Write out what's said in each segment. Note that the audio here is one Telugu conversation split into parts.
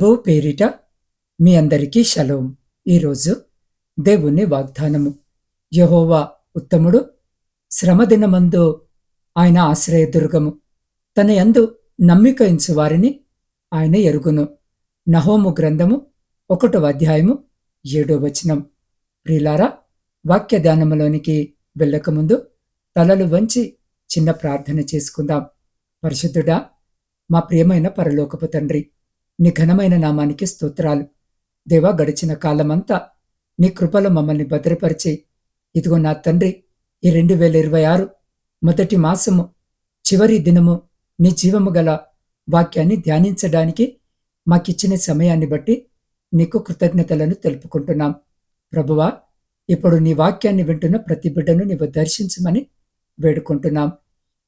ప్రభువు పేరిట మీ అందరికీ షలోం ఈరోజు దేవుని వాగ్దానము. యహోవా ఉత్తముడు శ్రమదినమందు ఆయన ఆశ్రయదుర్గము. తన యందు నమ్మిక ఇంచు వారిని ఆయన ఎరుగును. నహోము గ్రంథము ఒకటవ అధ్యాయము ఏడో వచనం. ప్రిలారా వాక్య ధ్యానములోనికి వెళ్ళకముందు తలలు వంచి చిన్న ప్రార్థన చేసుకుందాం. పరిశుద్ధుడా మా ప్రియమైన పరలోకపు తండ్రి నీ ఘనమైన నామానికి స్తోత్రాలు. దేవా గడిచిన కాలమంతా నీ కృపలో మమ్మల్ని భద్రపరిచి ఇదిగో నా తండ్రి ఈ రెండు వేల ఇరవై ఆరు మొదటి మాసము చివరి దినము నీ జీవము గల వాక్యాన్ని ధ్యానించడానికి మాకిచ్చిన సమయాన్ని బట్టి నీకు కృతజ్ఞతలను తెలుపుకుంటున్నాం. ప్రభువా ఇప్పుడు నీ వాక్యాన్ని వింటున్న ప్రతి బిడ్డను నీవు దర్శించమని వేడుకుంటున్నాం.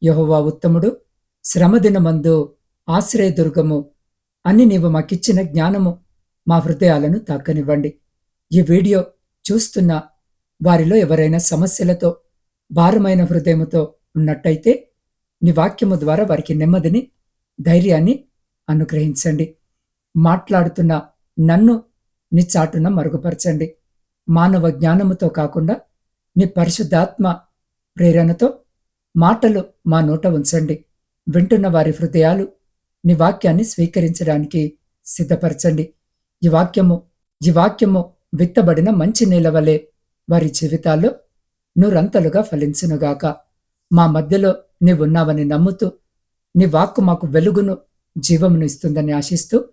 యహోవా ఉత్తముడు శ్రమదినమందు ఆశ్రయదుర్గము అని నీవు మాకిచ్చిన జ్ఞానము మా హృదయాలను తాకనివ్వండి. ఈ వీడియో చూస్తున్న వారిలో ఎవరైనా సమస్యలతో భారమైన హృదయముతో ఉన్నట్టయితే నీ వాక్యము ద్వారా వారికి నెమ్మదిని ధైర్యాన్ని అనుగ్రహించండి. మాట్లాడుతున్న నన్ను నీ చాటున మరుగుపరచండి. మానవ జ్ఞానముతో కాకుండా నీ పరిశుద్ధాత్మ ప్రేరణతో మాటలు మా నోట ఉంచండి. వింటున్న వారి హృదయాలు నీ వాక్యాన్ని స్వీకరించడానికి సిద్ధపరచండి. ఈ వాక్యము ఈ వాక్యము విత్తబడిన మంచి నేలవలే వారి జీవితాల్లో నూరంతలుగా ఫలించునుగాక. మా మధ్యలో నీవున్నావని నమ్ముతూ నీ వాక్కు మాకు వెలుగును జీవమును ఇస్తుందని ఆశిస్తూ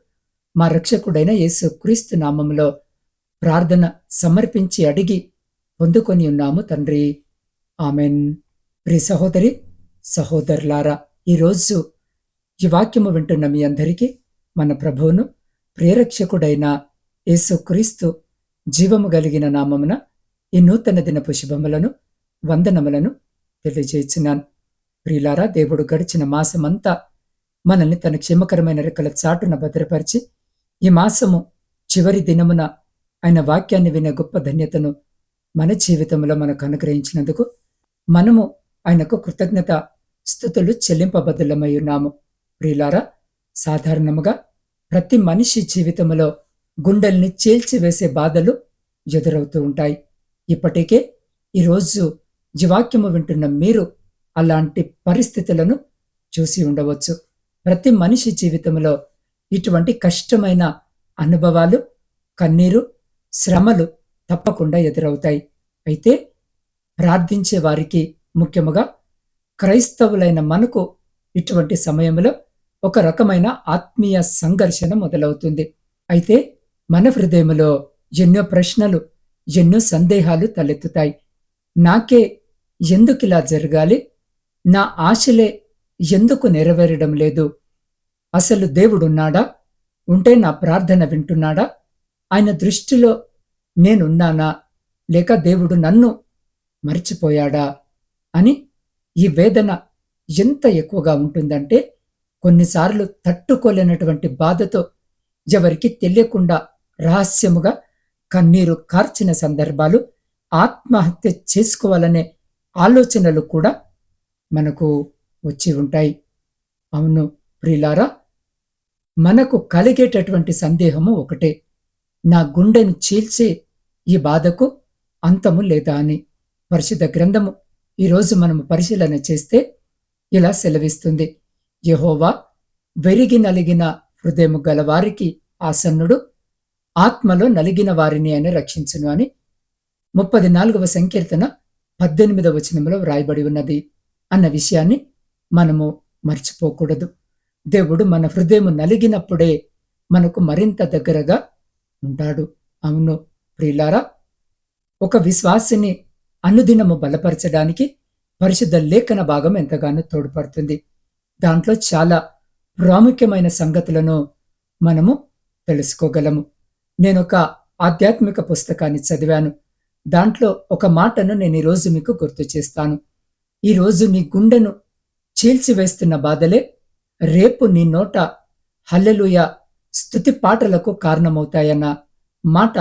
మా రక్షకుడైన యేసు క్రీస్తు నామంలో ప్రార్థన సమర్పించి అడిగి పొందుకొని ఉన్నాము తండ్రి. ఆమెన్. ప్రి సహోదరి సహోదరులారా ఈరోజు ఈ వాక్యము వింటున్న మీ అందరికీ మన ప్రభువును ప్రేరక్షకుడైన యేసుక్రీస్తు జీవము కలిగిన నామమున ఈ నూతన దినపు శుభములను వందనములను తెలియజేస్తున్నాను. ప్రియులారా దేవుడు గడిచిన మాసమంతా మనల్ని తన క్షేమకరమైన రెక్కల చాటున భద్రపరిచి ఈ మాసము చివరి దినమున ఆయన వాక్యాన్ని వినే గొప్ప ధన్యతను మన జీవితంలో మనకు అనుగ్రహించినందుకు మనము ఆయనకు కృతజ్ఞత స్థుతులు చెల్లింపబద్దులమై ఉన్నాము. ప్రియులారా సాధారణముగా ప్రతి మనిషి జీవితంలో గుండెల్ని చీల్చివేసే బాధలు ఎదురవుతూ ఉంటాయి. ఇప్పటికే ఈరోజు జీవాక్యము వింటున్న మీరు అలాంటి పరిస్థితులను చూసి ఉండవచ్చు. ప్రతి మనిషి జీవితంలో ఇటువంటి కష్టమైన అనుభవాలు కన్నీరు శ్రమలు తప్పకుండా ఎదురవుతాయి. అయితే ప్రార్థించే వారికి ముఖ్యముగా క్రైస్తవులైన మనకు ఇటువంటి సమయంలో ఒక రకమైన ఆత్మీయ సంఘర్షణ మొదలవుతుంది. అయితే మన హృదయంలో ఎన్నో ప్రశ్నలు ఎన్నో సందేహాలు తలెత్తుతాయి. నాకే ఎందుకు ఇలా జరగాలి? నా ఆశలే ఎందుకు నెరవేరడం లేదు? అసలు దేవుడున్నాడా? ఉంటే నా ప్రార్థన వింటున్నాడా? ఆయన దృష్టిలో నేనున్నానా? లేక దేవుడు నన్ను మర్చిపోయాడా? అని ఈ వేదన ఎంత ఎక్కువగా ఉంటుందంటే కొన్నిసార్లు తట్టుకోలేనటువంటి బాధతో ఎవరికి తెలియకుండా రహస్యముగా కన్నీరు కార్చిన సందర్భాలు ఆత్మహత్య చేసుకోవాలనే ఆలోచనలు కూడా మనకు వచ్చి ఉంటాయి. అవును ప్రిలారా మనకు కలిగేటటువంటి సందేహము ఒకటే. నా గుండెను చీల్చే ఈ బాధకు అంతము లేదా అని పరిశుద్ధ గ్రంథము ఈరోజు మనము పరిశీలన చేస్తే ఇలా సెలవిస్తుంది. యహోవా వెరిగి నలిగిన హృదయము గలవారికి ఆసన్నుడు. ఆత్మలో నలిగిన వారిని అని రక్షించును అని ముప్పది నాలుగవ సంకీర్తన పద్దెనిమిదవ వచనంలో వ్రాయబడి ఉన్నది. అన్న విషయాన్ని మనము మర్చిపోకూడదు. దేవుడు మన హృదయము నలిగినప్పుడే మనకు మరింత దగ్గరగా ఉంటాడు. అవును ప్రియులారా ఒక విశ్వాసిని అనుదినము బలపరచడానికి పరిశుద్ధ లేఖన భాగం ఎంతగానో తోడ్పడుతుంది. దాంట్లో చాలా ప్రాముఖ్యమైన సంగతులను మనము తెలుసుకోగలము. నేను ఒక ఆధ్యాత్మిక పుస్తకాన్ని చదివాను. దాంట్లో ఒక మాటను నేను ఈరోజు మీకు గుర్తు చేస్తాను. ఈరోజు నీ గుండెను చీల్చివేస్తున్న బాధలే రేపు నీ నోట హల్లెలూయ స్థుతి పాటలకు కారణమవుతాయన్న మాట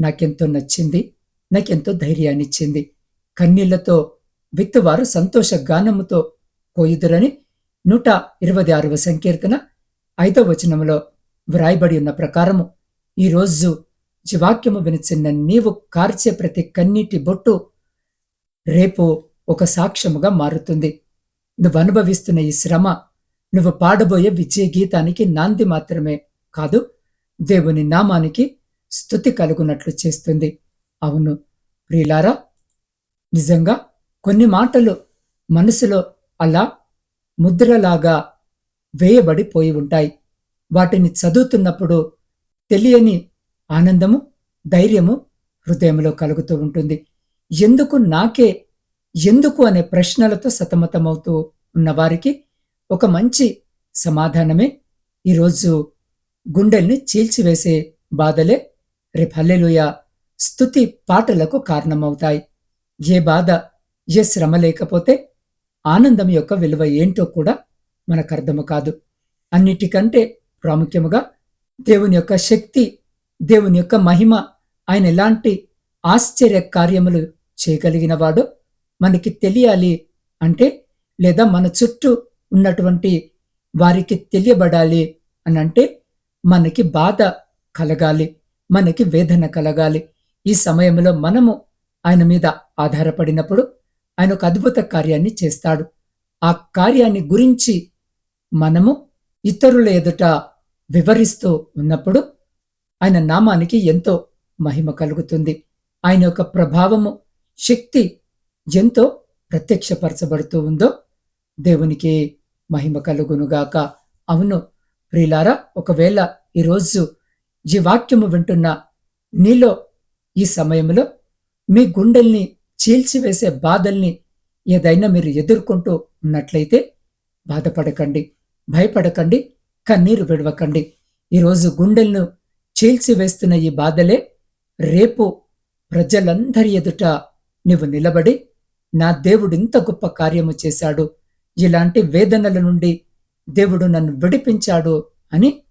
నాకెంతో నచ్చింది నాకెంతో ధైర్యాన్నిచ్చింది. కన్నీళ్ళతో విత్తువారు సంతోష గానముతో కోయుదురని నూట ఇరవై ఆరవ సంకీర్తన ఐదవ వచనంలో వ్రాయబడి ఉన్న ప్రకారము ఈరోజు జీవాక్యము వినిచిన్న నీవు కార్చే ప్రతి కన్నీటి బొట్టు రేపు ఒక సాక్ష్యముగా మారుతుంది. నువ్వు అనుభవిస్తున్న ఈ శ్రమ నువ్వు పాడబోయే విజయ గీతానికి నాంది మాత్రమే కాదు దేవుని నామానికి స్థుతి కలుగునట్లు చేస్తుంది. అవును ప్రియులారా నిజంగా కొన్ని మాటలు మనసులో అలా ముద్రలాగా వేయబడిపోయి ఉంటాయి. వాటిని చదువుతున్నప్పుడు తెలియని ఆనందము ధైర్యము హృదయంలో కలుగుతూ ఉంటుంది. ఎందుకు నాకే ఎందుకు అనే ప్రశ్నలతో సతమతమవుతూ ఉన్నవారికి ఒక మంచి సమాధానమే ఈరోజు గుండెల్ని చీల్చివేసే బాధలే రేపల్లెలుయ స్థుతి పాటలకు కారణమవుతాయి. ఏ బాధ ఏ శ్రమ లేకపోతే ఆనందం యొక్క విలువ ఏంటో కూడా మనకు అర్థము కాదు. అన్నిటికంటే ప్రాముఖ్యముగా దేవుని యొక్క శక్తి దేవుని యొక్క మహిమ ఆయన ఎలాంటి ఆశ్చర్య కార్యములు చేయగలిగినవాడో మనకి తెలియాలి అంటే లేదా మన చుట్టూ ఉన్నటువంటి వారికి తెలియబడాలి అని అంటే మనకి బాధ కలగాలి మనకి వేదన కలగాలి. ఈ సమయంలో మనము ఆయన మీద ఆధారపడినప్పుడు ఆయన ఒక అద్భుత కార్యాన్ని చేస్తాడు. ఆ కార్యాన్ని గురించి మనము ఇతరుల ఎదుట వివరిస్తూ ఉన్నప్పుడు ఆయన నామానికి ఎంతో మహిమ కలుగుతుంది. ఆయన యొక్క ప్రభావము శక్తి ఎంతో ప్రత్యక్షపరచబడుతూ ఉందో దేవునికి మహిమ కలుగునుగాక అవును ప్రియులారా ఒకవేళ ఈరోజు ఈ వాక్యము వింటున్న నీలో ఈ సమయంలో మీ గుండెల్ని చీల్చివేసే బాధల్ని ఏదైనా మీరు ఎదుర్కొంటూ ఉన్నట్లయితే బాధపడకండి భయపడకండి కన్నీరు విడవకండి. ఈరోజు గుండెలను చీల్చివేస్తున్న ఈ బాధలే రేపు ప్రజలందరి ఎదుట నువ్వు నిలబడి నా దేవుడు ఇంత గొప్ప కార్యము చేశాడు. ఇలాంటి వేదనల నుండి దేవుడు నన్ను విడిపించాడు అని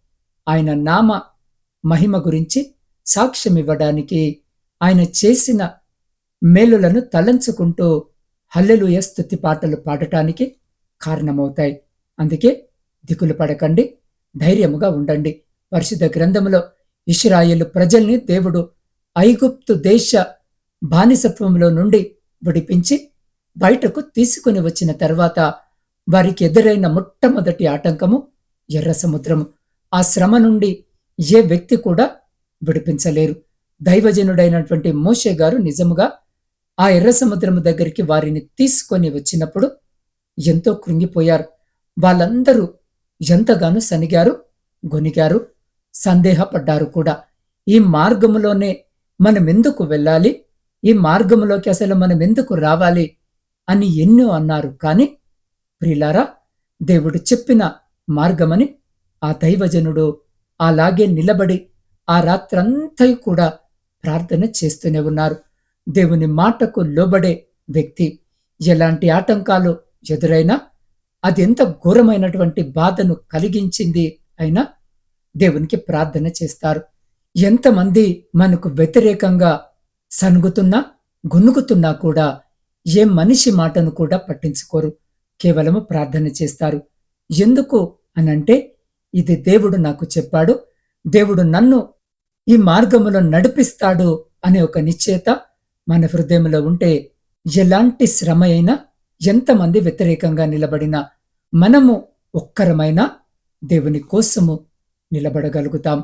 ఆయన నామ మహిమ గురించి సాక్ష్యం ఇవ్వడానికి ఆయన చేసిన మేలులను తలంచుకుంటూ హల్లెలూయ స్థుతి పాటలు పాడటానికి కారణమవుతాయి. అందుకే దిగులు పడకండి ధైర్యముగా ఉండండి. పరిశుద్ధ గ్రంథములో ఇస్రాయేలు ప్రజల్ని దేవుడు ఐగుప్తు దేశ బానిసత్వంలో నుండి విడిపించి బయటకు తీసుకుని వచ్చిన తర్వాత వారికి ఎదురైన మొట్టమొదటి ఆటంకము ఎర్ర సముద్రము. ఆ శ్రమ నుండి ఏ వ్యక్తి కూడా విడిపించలేరు. దైవజనుడైనటువంటి మోషే గారు నిజముగా ఆ ఎర్ర సముద్రము దగ్గరికి వారిని తీసుకొని వచ్చినప్పుడు ఎంతో కృంగిపోయారు. వాళ్ళందరూ ఎంతగానో సనిగారు గొనిగారు సందేహపడ్డారు కూడా. ఈ మార్గములోనే మనం ఎందుకు వెళ్ళాలి? ఈ మార్గములోకి అసలు మనం ఎందుకు రావాలి? అని ఎన్నో అన్నారు. కానీ ప్రిలారా దేవుడు చెప్పిన మార్గమని ఆ దైవజనుడు అలాగే నిలబడి ఆ రాత్రంతా కూడా ప్రార్థన చేస్తూనే ఉన్నారు. దేవుని మాటకు లోబడే వ్యక్తి. ఎలాంటి ఆటంకాలు ఎదురైనా అది ఎంత ఘోరమైనటువంటి బాధను కలిగించింది అయినా దేవునికి ప్రార్థన చేస్తారు. ఎంతమంది మనకు వ్యతిరేకంగా సనుగుతున్నా గునుగుతున్నా కూడా ఏ మనిషి మాటను కూడా పట్టించుకోరు. కేవలము ప్రార్థన చేస్తారు. ఎందుకు అనంటే ఇది దేవుడు నాకు చెప్పాడు. దేవుడు నన్ను ఈ మార్గములో నడిపిస్తాడు అనే ఒక నిశ్చేత మన హృదయంలో ఉంటే ఎలాంటి శ్రమ అయినా ఎంతమంది వ్యతిరేకంగా నిలబడినా మనము ఒక్కరమైనా దేవుని కోసము నిలబడగలుగుతాం.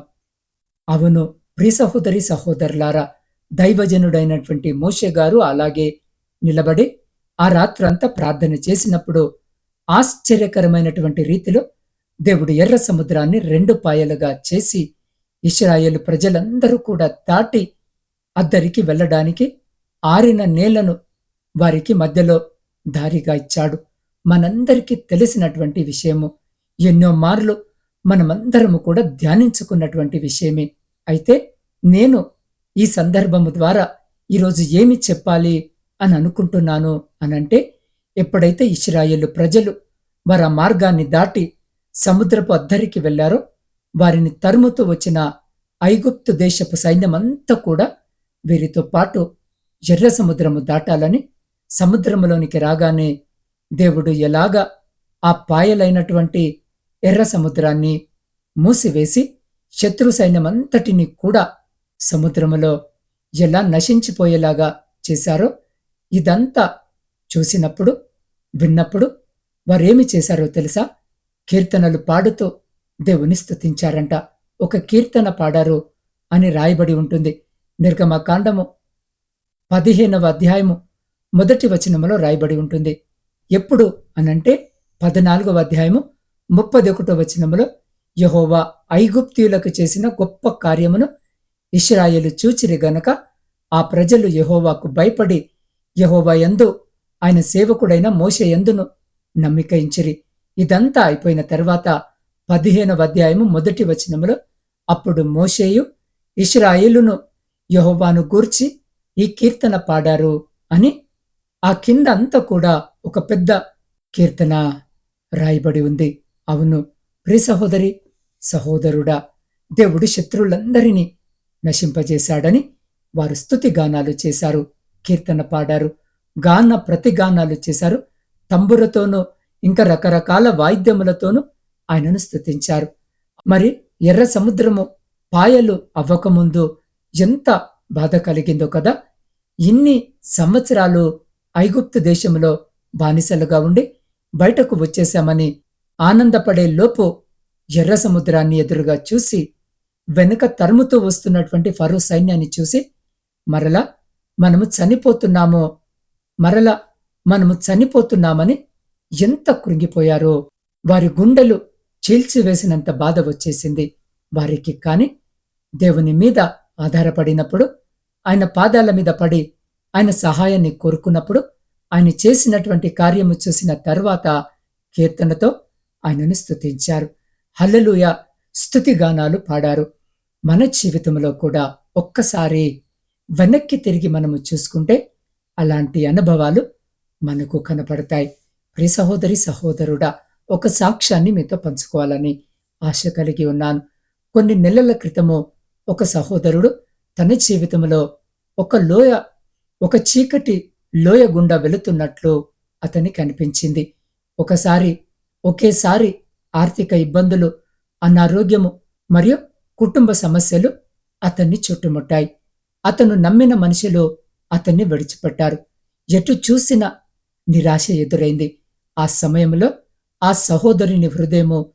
అవును ప్రియ సహోదరి సహోదరులారా దైవజనుడైనటువంటి మోషే గారు అలాగే నిలబడి ఆ రాత్రంతా ప్రార్థన చేసినప్పుడు ఆశ్చర్యకరమైనటువంటి రీతిలో దేవుడు ఎర్ర సముద్రాన్ని రెండు పాయలుగా చేసి ఇస్రాయేల్ ప్రజలందరూ కూడా దాటి అద్దరికి వెళ్ళడానికి ఆరిన నేలను వారికి మధ్యలో దారిగా ఇచ్చాడు. మనందరికీ తెలిసినటువంటి విషయము. ఎన్నో మార్లు మనమందరము కూడా ధ్యానించుకున్నటువంటి విషయమే. అయితే నేను ఈ సందర్భము ద్వారా ఈరోజు ఏమి చెప్పాలి అని అనుకుంటున్నాను అనంటే ఎప్పుడైతే ఇస్రాయేలు ప్రజలు వారి మార్గాన్ని దాటి సముద్రపు అద్దరికి వెళ్ళారో వారిని తరుముతూ వచ్చిన ఐగుప్తు దేశపు సైన్యమంతా కూడా వీరితో పాటు ఎర్ర సముద్రము దాటాలని సముద్రములోనికి రాగానే దేవుడు ఎలాగా ఆ పాయలైనటువంటి ఎర్ర సముద్రాన్ని మూసివేసి శత్రు సైన్యమంతటిని కూడా సముద్రములో ఎలా నశించిపోయేలాగా చేశారో ఇదంతా చూసినప్పుడు విన్నప్పుడు వారేమి చేశారో తెలుసా? కీర్తనలు పాడుతూ దేవుని స్తుతించారంట. ఒక కీర్తన పాడారు అని రాయబడి ఉంటుంది. నిర్గమకాండము పదిహేనవ అధ్యాయము మొదటి వచనములో రాయబడి ఉంటుంది. ఎప్పుడు అనంటే పద్నాలుగవ అధ్యాయము ముప్పది ఒకటో వచనములో యహోవా ఐగుప్తీయులకు చేసిన గొప్ప కార్యమును ఇస్రాయేలు చూచిరి గనక ఆ ప్రజలు యహోవాకు భయపడి యహోవా యందు ఆయన సేవకుడైన మోషే యందును నమ్మికయించిరి. ఇదంతా అయిపోయిన తర్వాత పదిహేనవ అధ్యాయము మొదటి వచనములో అప్పుడు మోషేయు ఇస్రాయేలును యహోవాను గూర్చి ఈ కీర్తన పాడారు అని ఆ కింద అంతా కూడా ఒక పెద్ద కీర్తన రాయబడి ఉంది. అవును ప్రి సహోదరి సహోదరుడా దేవుడు శత్రువులందరినీ నశింపజేశాడని వారు స్థుతి గానాలు చేశారు కీర్తన పాడారు గాన ప్రతిగానాలు చేశారు తంబురతోనూ ఇంకా రకరకాల వాయిద్యములతోనూ ఆయనను స్తుతించారు మరి ఎర్ర సముద్రము పాయలు అవ్వకముందు ఎంత బాధ కలిగిందో కదా ఇన్ని సంవత్సరాలు ఐగుప్తు దేశంలో బానిసలుగా ఉండి బయటకు వచ్చేశామని ఆనందపడే లోపు ఎర్ర సముద్రాన్ని ఎదురుగా చూసి వెనుక తరుముతూ వస్తున్నటువంటి ఫరో సైన్యాన్ని చూసి మరలా మనము చనిపోతున్నామో మరలా మనము చనిపోతున్నామని ఎంత కృంగిపోయారో వారి గుండెలు చీల్చివేసినంత బాధ వచ్చేసింది. వారికి కాని దేవుని మీద ఆధారపడినప్పుడు ఆయన పాదాల మీద పడి ఆయన సహాయాన్ని కోరుకున్నప్పుడు ఆయన చేసినటువంటి కార్యము చూసిన తర్వాత కీర్తనతో ఆయనను స్థుతించారు హల్లలుయ! స్థుతిగానాలు పాడారు. మన జీవితంలో కూడా ఒక్కసారి వెనక్కి తిరిగి మనము చూసుకుంటే అలాంటి అనుభవాలు మనకు కనపడతాయి. ప్రి సహోదరి సహోదరుడా ఒక సాక్ష్యాన్ని మీతో పంచుకోవాలని ఆశ కలిగి ఉన్నాను. కొన్ని నెలల క్రితము ఒక సహోదరుడు తన జీవితంలో ఒక లోయ ఒక చీకటి లోయ గుండా వెళుతున్నట్లు అతనికి అనిపించింది. ఒకసారి ఒకేసారి ఆర్థిక ఇబ్బందులు అనారోగ్యము మరియు కుటుంబ సమస్యలు అతన్ని చుట్టుముట్టాయి. అతను నమ్మిన మనుషులు అతన్ని విడిచిపెట్టారు. ఎటు చూసిన నిరాశ ఎదురైంది. ఆ సమయంలో ఆ సహోదరుని హృదయము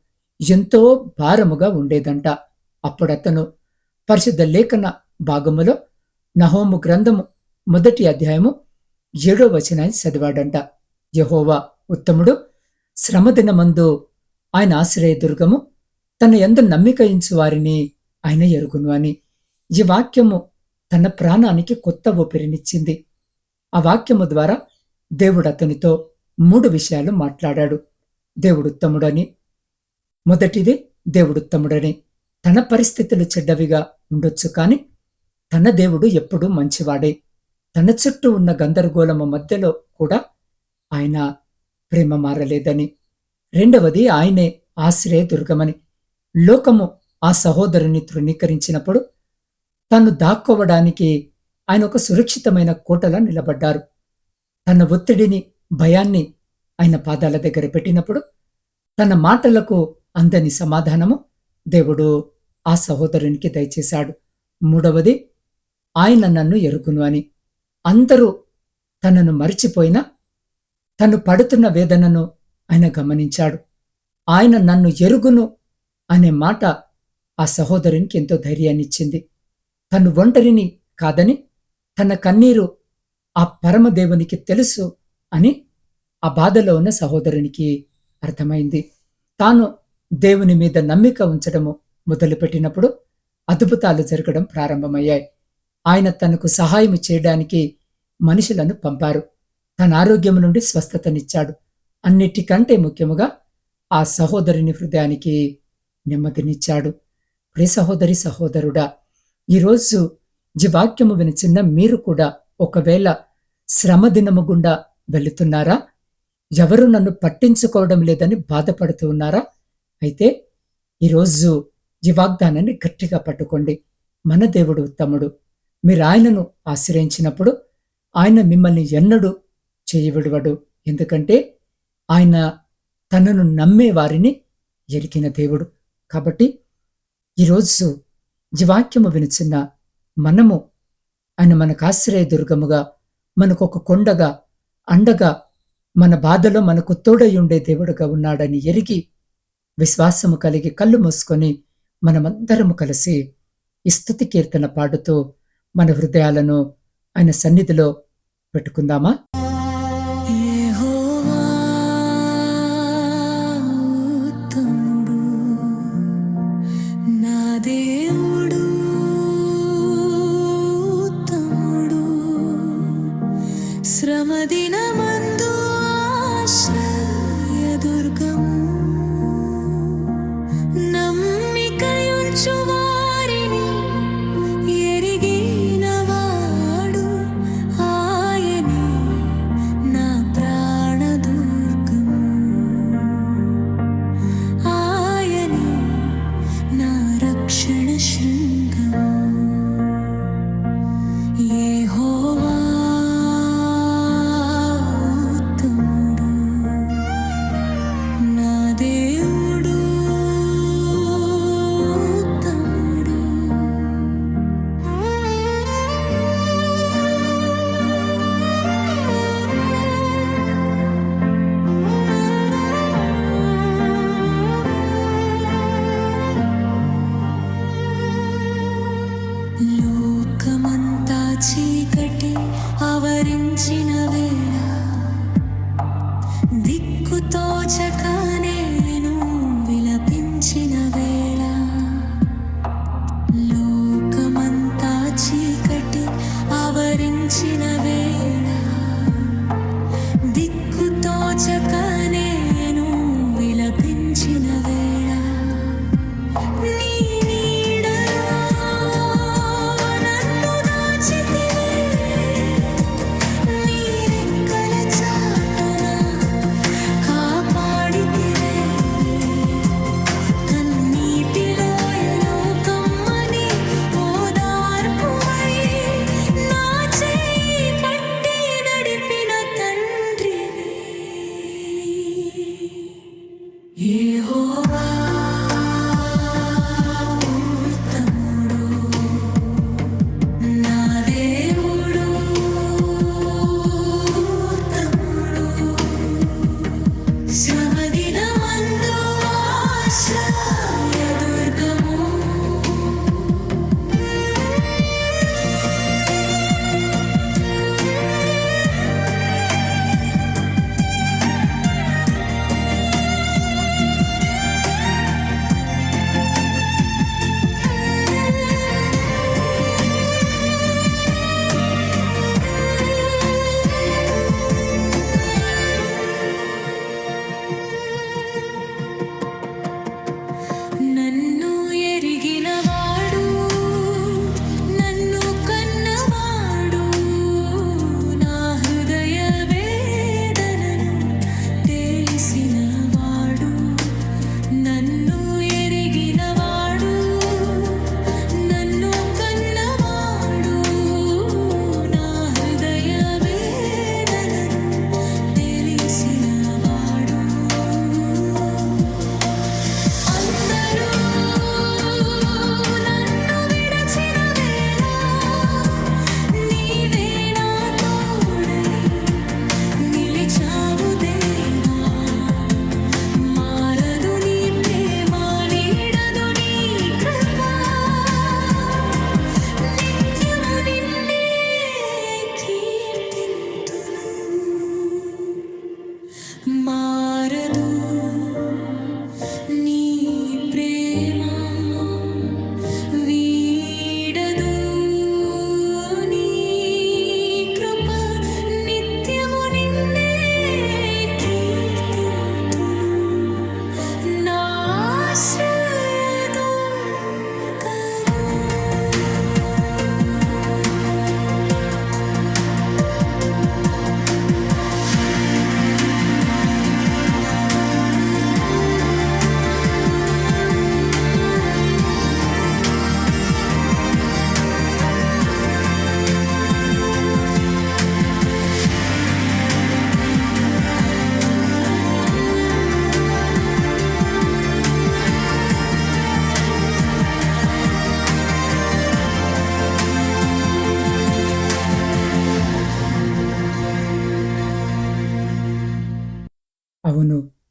ఎంతో భారముగా ఉండేదంట. అప్పుడతను పరిశుద్ధ లేఖన భాగములో నహోము గ్రంథము మొదటి అధ్యాయము ఏడో వచనాన్ని చదివాడంట. యహోవా ఉత్తముడు శ్రమదినమందు ఆయన ఆశ్రయదుర్గము తన ఎందు నమ్మికయించు వారిని ఆయన ఎరుగును అని. ఈ వాక్యము తన ప్రాణానికి కొత్త ఊపిరినిచ్చింది. ఆ వాక్యము ద్వారా దేవుడు అతనితో మూడు విషయాలు మాట్లాడాడు. దేవుడుత్తముడని మొదటిది దేవుడుత్తముడని. తన పరిస్థితులు చెడ్డవిగా ఉండొచ్చు కాని తన దేవుడు ఎప్పుడూ మంచివాడే. తన చుట్టూ ఉన్న గందరగోళము మధ్యలో కూడా ఆయన ప్రేమ మారలేదని. రెండవది ఆయనే ఆశ్రయ దుర్గమని. లోకము ఆ సహోదరుని తృణీకరించినప్పుడు తను దాక్కోవడానికి ఆయన ఒక సురక్షితమైన కోటలా నిలబడ్డారు. తన ఒత్తిడిని భయాన్ని ఆయన పాదాల దగ్గర పెట్టినప్పుడు తన మాటలకు అందని సమాధానము దేవుడు ఆ సహోదరునికి దయచేశాడు. మూడవది ఆయన నన్ను ఎరుగును అని. అందరూ తనను మరిచిపోయినా తను పడుతున్న వేదనను ఆయన గమనించాడు. ఆయన నన్ను ఎరుగును అనే మాట ఆ సహోదరునికి ఎంతో ధైర్యాన్నిచ్చింది. తను ఒంటరిని కాదని తన కన్నీరు ఆ పరమదేవునికి తెలుసు అని ఆ బాధలో ఉన్న సహోదరునికి అర్థమైంది. తాను దేవుని మీద నమ్మిక ఉంచడము మొదలుపెట్టినప్పుడు అద్భుతాలు జరగడం ప్రారంభమయ్యాయి. ఆయన తనకు సహాయం చేయడానికి మనుషులను పంపారు. తన ఆరోగ్యం నుండి స్వస్థతనిచ్చాడు. అన్నిటికంటే ముఖ్యముగా ఆ సహోదరుని హృదయానికి నెమ్మదినిచ్చాడు. ప్రి సహోదరి సహోదరుడా ఈరోజు ఈ వాక్యము వినిచిన్న మీరు కూడా ఒకవేళ శ్రమ దినము గుండా వెళుతున్నారా? ఎవరు నన్ను పట్టించుకోవడం లేదని బాధపడుతూ ఉన్నారా? అయితే ఈరోజు ఈ వాగ్దానాన్ని గట్టిగా పట్టుకోండి. మన దేవుడు ఉత్తముడు. మీరు ఆయనను ఆశ్రయించినప్పుడు ఆయన మిమ్మల్ని ఎన్నడూ చేయబడవడు ఎందుకంటే ఆయన తనను నమ్మే వారిని ఎరికిన దేవుడు. కాబట్టి ఈరోజు ఈ వాక్యము వినిచిన్న మనము ఆయన మనకు ఆశ్రయ దుర్గముగా మనకు ఒక కొండగా అండగా మన బాధలో మనకు తోడై ఉండే దేవుడుగా ఉన్నాడని ఎరిగి విశ్వాసము కలిగి కళ్ళు మూసుకొని మనమందరము కలిసి ఈ కీర్తన పాడుతూ మన హృదయాలను ఆయన సన్నిధిలో పెట్టుకుందామా?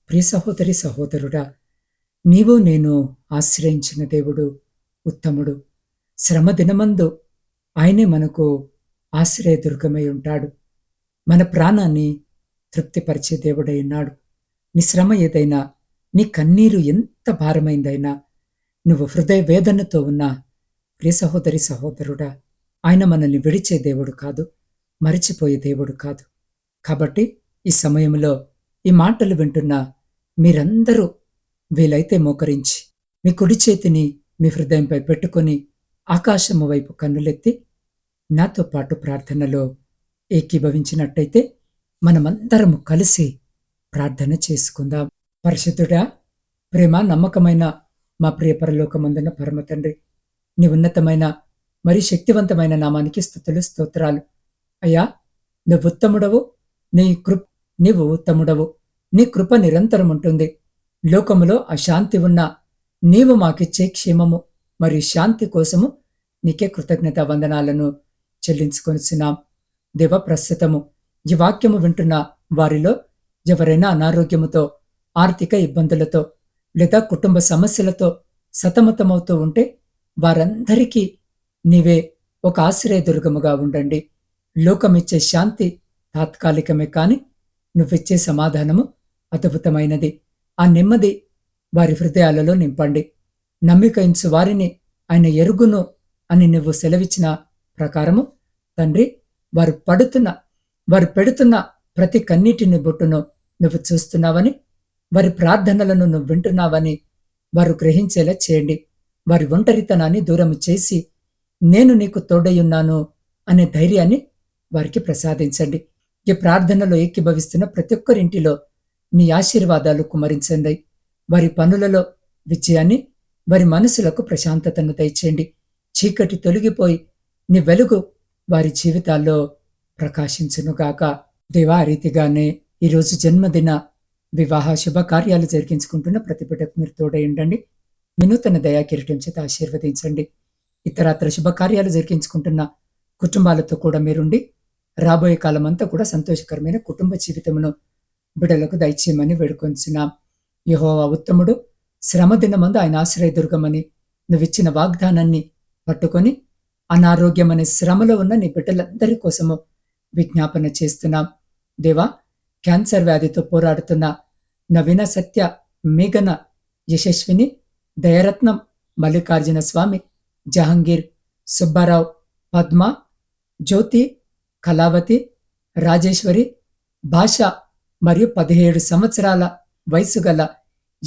ప్రియ సహోదరి సహోదరుడా నీవు నేను ఆశ్రయించిన దేవుడు ఉత్తముడు. శ్రమ దినమందు ఆయనే మనకు ఆశ్రయదుర్గమై ఉంటాడు. మన ప్రాణాన్ని తృప్తిపరిచే దేవుడై ఉన్నాడు. నీ శ్రమ ఏదైనా నీ కన్నీరు ఎంత భారమైందైనా నువ్వు హృదయ వేదనతో ఉన్నా ప్రియ సహోదరి సహోదరుడా ఆయన మనల్ని విడిచే దేవుడు కాదు మరిచిపోయే దేవుడు కాదు. కాబట్టి ఈ సమయంలో ఈ మాటలు వింటున్న మీరందరూ వీలైతే మోకరించి మీ కుడి చేతిని మీ హృదయంపై పెట్టుకొని ఆకాశము వైపు కన్నులెత్తి నాతో పాటు ప్రార్థనలో ఏకీభవించినట్టయితే మనమందరము కలిసి ప్రార్థన చేసుకుందాం. పరిశుద్ధుడా ప్రేమ నమ్మకమైన మా ప్రియ పరలోకమందున పరమతండ్రి నీ ఉన్నతమైన మరి శక్తివంతమైన నామానికి స్థుతులు స్తోత్రాలు. అయ్యా నువ్వు ఉత్తముడవు నీ కృప్ నీవు ఉత్తముడవు. నీ కృప నిరంతరం ఉంటుంది. లోకములో అశాంతి ఉన్నా నీవు మాకిచ్చే క్షేమము మరియు శాంతి కోసము నీకే కృతజ్ఞత వందనాలను చెల్లించుకొనిచున్నాం. దేవ ప్రస్తుతము ఈ వాక్యము వింటున్న వారిలో ఎవరైనా అనారోగ్యముతో ఆర్థిక ఇబ్బందులతో లేదా కుటుంబ సమస్యలతో సతమతమవుతూ ఉంటే వారందరికీ నీవే ఒక ఆశ్రయదుర్గముగా ఉండండి. లోకమిచ్చే శాంతి తాత్కాలికమే కాని నువ్విచ్చే సమాధానము అద్భుతమైనది. ఆ నెమ్మది వారి హృదయాలలో నింపండి. నమ్మికయించు వారిని ఆయన ఎరుగును అని నువ్వు సెలవిచ్చిన ప్రకారము తండ్రి వారు పడుతున్న వారు పెడుతున్న ప్రతి కన్నీటిని బొట్టును నువ్వు చూస్తున్నావని వారి ప్రార్థనలను నువ్వు వింటున్నావని వారు గ్రహించేలా చేయండి. వారి ఒంటరితనాన్ని దూరం చేసి నేను నీకు తోడయున్నాను అనే ధైర్యాన్ని వారికి ప్రసాదించండి. ఈ ప్రార్థనలో ఏకీభవిస్తున్న ప్రతి ఒక్కరింటిలో నీ ఆశీర్వాదాలు కుమరించండి. వారి పనులలో విజయాన్ని వారి మనసులకు ప్రశాంతతను దయచేయండి. చీకటి తొలగిపోయి నీ వెలుగు వారి జీవితాల్లో ప్రకాశించునుగాక దేవా రీతిగానే ఈరోజు జన్మదిన వివాహ శుభకార్యాలు జరిగించుకుంటున్న ప్రతి బిడ్డకు మీరు తోడయండి వినూతన దయా కిరీటం చేత ఆశీర్వదించండి. ఇతరత్ర శుభకార్యాలు జరిగించుకుంటున్న కుటుంబాలతో కూడా మీరుండి రాబోయే కాలం అంతా కూడా సంతోషకరమైన కుటుంబ జీవితమును బిడలకు దయచేయమని వేడుకొంచున్నాం. యహోవా ఉత్తముడు శ్రమ దినమందు ఆయన ఆశ్రయదుర్గమని నువ్విచ్చిన వాగ్దానాన్ని పట్టుకొని అనారోగ్యమనే శ్రమలో ఉన్న నీ బిడ్డలందరి కోసము విజ్ఞాపన చేస్తున్నాం. దేవా క్యాన్సర్ వ్యాధితో పోరాడుతున్న నవీన సత్య మేఘన యశస్విని దయరత్నం మల్లికార్జున స్వామి జహంగీర్ సుబ్బారావు పద్మ జ్యోతి కళావతి రాజేశ్వరి భాష మరియు పదిహేడు సంవత్సరాల వయసు గల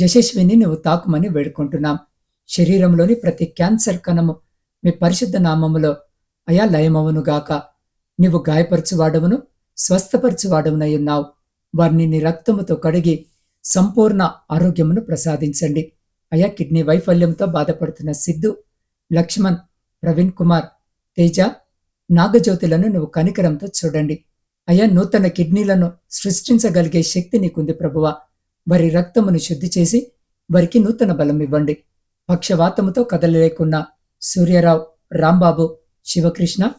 యశస్విని నువ్వు తాకుమని వేడుకుంటున్నాం. శరీరంలోని ప్రతి క్యాన్సర్ కణము మీ పరిశుద్ధ నామములో అయా లయమవునుగాక నీవు గాయపరచువాడవును స్వస్థపరచువాడవునై ఉన్నావు. వారిని నీ రక్తముతో కడిగి సంపూర్ణ ఆరోగ్యమును ప్రసాదించండి. అయా కిడ్నీ వైఫల్యంతో బాధపడుతున్న సిద్ధు లక్ష్మణ్ ప్రవీణ్ కుమార్ తేజ నాగజ్యోతులను నువ్వు కనికరంతో చూడండి. అయ్యా నూతన కిడ్నీలను సృష్టించగలిగే శక్తి నీకుంది ప్రభువా. వారి రక్తమును శుద్ధి చేసి వారికి నూతన బలం ఇవ్వండి. పక్షవాతముతో కదలలేకున్న సూర్యరావు రాంబాబు శివకృష్ణ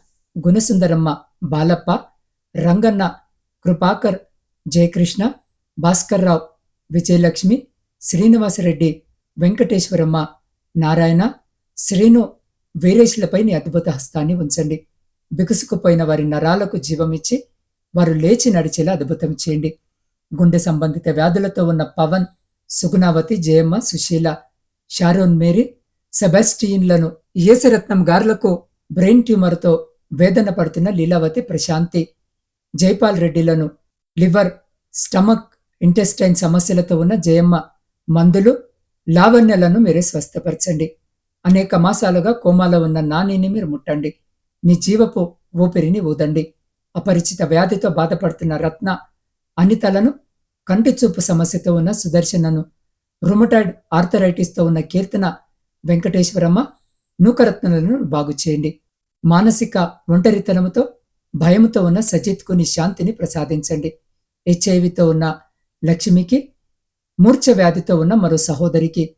గుణసుందరమ్మ బాలప్ప రంగన్న కృపాకర్ జయకృష్ణ భాస్కర్రావు విజయలక్ష్మి శ్రీనివాసరెడ్డి వెంకటేశ్వరమ్మ నారాయణ శ్రీను వీరేష్లపై నీ అద్భుత హస్తాన్ని ఉంచండి. బిగుసుకుపోయిన వారి నరాలకు జీవమిచ్చి వారు లేచి నడిచేలా అద్భుతం చేయండి. గుండె సంబంధిత వ్యాధులతో ఉన్న పవన్ సుగుణావతి జయమ్మ సుశీల షారోన్ మేరీ సెబాస్టియన్లను యేసరత్నం గార్లకు బ్రెయిన్ ట్యూమర్తో వేదన పడుతున్న లీలావతి ప్రశాంతి జైపాల్ రెడ్డిలను లివర్ స్టమక్ ఇంటెస్టైన్ సమస్యలతో ఉన్న జయమ్మ మందులు లావణ్యలను మీరే స్వస్థపరచండి. అనేక మాసాలుగా కోమాలో ఉన్న నానిని మీరు ముట్టండి. నీ జీవపు ఊపిరిని ఊదండి. అపరిచిత వ్యాధితో బాధపడుతున్న రత్న అనితలను కంటి చూపు సమస్యతో ఉన్న సుదర్శనను రుమటాయిడ్ ఆర్థరైటిస్తో ఉన్న కీర్తన వెంకటేశ్వరమ్మ నూకరత్నలను బాగు చేయండి. మానసిక ఒంటరితనముతో భయముతో ఉన్న సజిత్కు శాంతిని ప్రసాదించండి. హెచ్ఐవితో ఉన్న లక్ష్మికి మూర్ఛ వ్యాధితో ఉన్న మరో సహోదరికి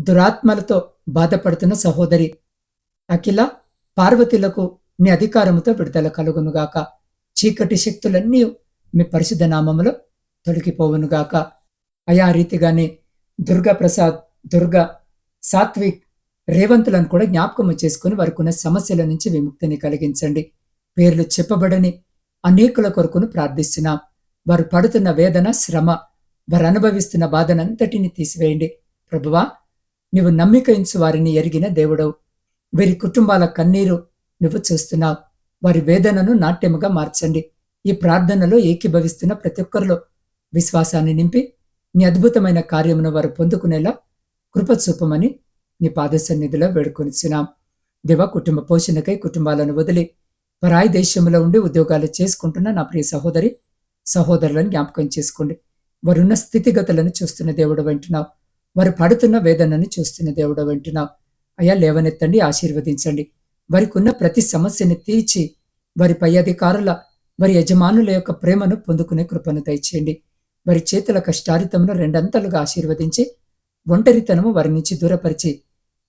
దురాత్మలతో బాధపడుతున్న సహోదరి అఖిల పార్వతులకు నీ అధికారముతో విడుదల కలుగునుగాక చీకటి శక్తులన్నీ మీ పరిశుద్ధ నామములో తొలగిపోవునుగాక అయా రీతిగానే దుర్గా ప్రసాద్ దుర్గా సాత్విక్ రేవంతులను కూడా జ్ఞాపకం చేసుకుని వారికి సమస్యల నుంచి విముక్తిని కలిగించండి. పేర్లు చెప్పబడని అనేకుల కొరకును ప్రార్థిస్తున్నాం. వారు పడుతున్న వేదన శ్రమ వారు అనుభవిస్తున్న బాధనంతటిని తీసివేయండి. ప్రభువా నీవు నమ్మికయించు వారిని ఎరిగిన దేవుడవు. వీరి కుటుంబాల కన్నీరు నువ్వు చూస్తున్నావు వారి వేదనను నాట్యముగా మార్చండి. ఈ ప్రార్థనలో ఏకీభవిస్తున్న ప్రతి ఒక్కరిలో విశ్వాసాన్ని నింపి నీ అద్భుతమైన కార్యమును వారు పొందుకునేలా కృపచూపమని నీ పాదసన్నిధిలో వేడుకొనిచున్నాం. దివ కుటుంబ పోషణకై కుటుంబాలను వదిలి పరాయి దేశంలో ఉండి ఉద్యోగాలు చేసుకుంటున్న నా ప్రియ సహోదరి సహోదరులను జ్ఞాపకం చేసుకోండి. వారున్న స్థితిగతులను చూస్తున్న దేవుడు వింటున్నావు. వారు పడుతున్న వేదనను చూస్తున్న దేవుడు వింటున్నావు. అయ్యా లేవనెత్తండి ఆశీర్వదించండి. వారికి ఉన్న ప్రతి సమస్యని తీర్చి వారి పై అధికారుల వారి యజమానుల యొక్క ప్రేమను పొందుకునే కృపను దయచేయండి. వారి చేతుల కష్టారితమును రెండంతలుగా ఆశీర్వదించి ఒంటరితనము వారి నుంచి దూరపరిచి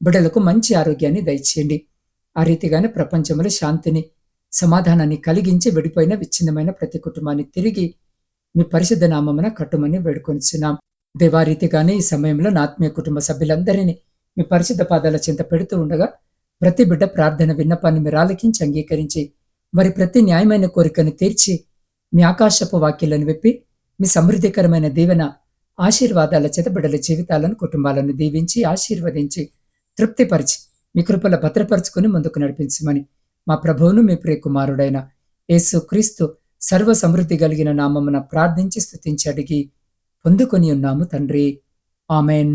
బిడలకు మంచి ఆరోగ్యాన్ని దయచేయండి. ఆ రీతిగానే ప్రపంచంలో శాంతిని సమాధానాన్ని కలిగించి విడిపోయిన విచ్ఛిన్నమైన ప్రతి కుటుంబాన్ని తిరిగి మీ పరిశుద్ధ నామమున కట్టుమని వేడుకొనిచున్నాం. దేవారీతిగానే ఈ సమయంలో నా ఆత్మీయ కుటుంబ సభ్యులందరినీ మీ పరిశుద్ధ పాదాల చింత పెడుతూ ఉండగా ప్రతి బిడ్డ ప్రార్థన విన్నపాన్ని మీరు ఆలకించి అంగీకరించి వారి ప్రతి న్యాయమైన కోరికను తీర్చి మీ ఆకాశపు వాక్యాలను విప్పి మీ సమృద్ధికరమైన దీవెన ఆశీర్వాదాల చేత బిడ్డల జీవితాలను కుటుంబాలను దీవించి ఆశీర్వదించి తృప్తిపరిచి మీ కృపల భద్రపరుచుకుని ముందుకు నడిపించమని మా ప్రభువును మీ ప్రియ కుమారుడైన యేసు క్రీస్తు సర్వ సమృద్ధి కలిగిన నామమున ప్రార్థించి స్థుతించి అడిగి పొందుకొని ఉన్నాము తండ్రి. ఆమెన్.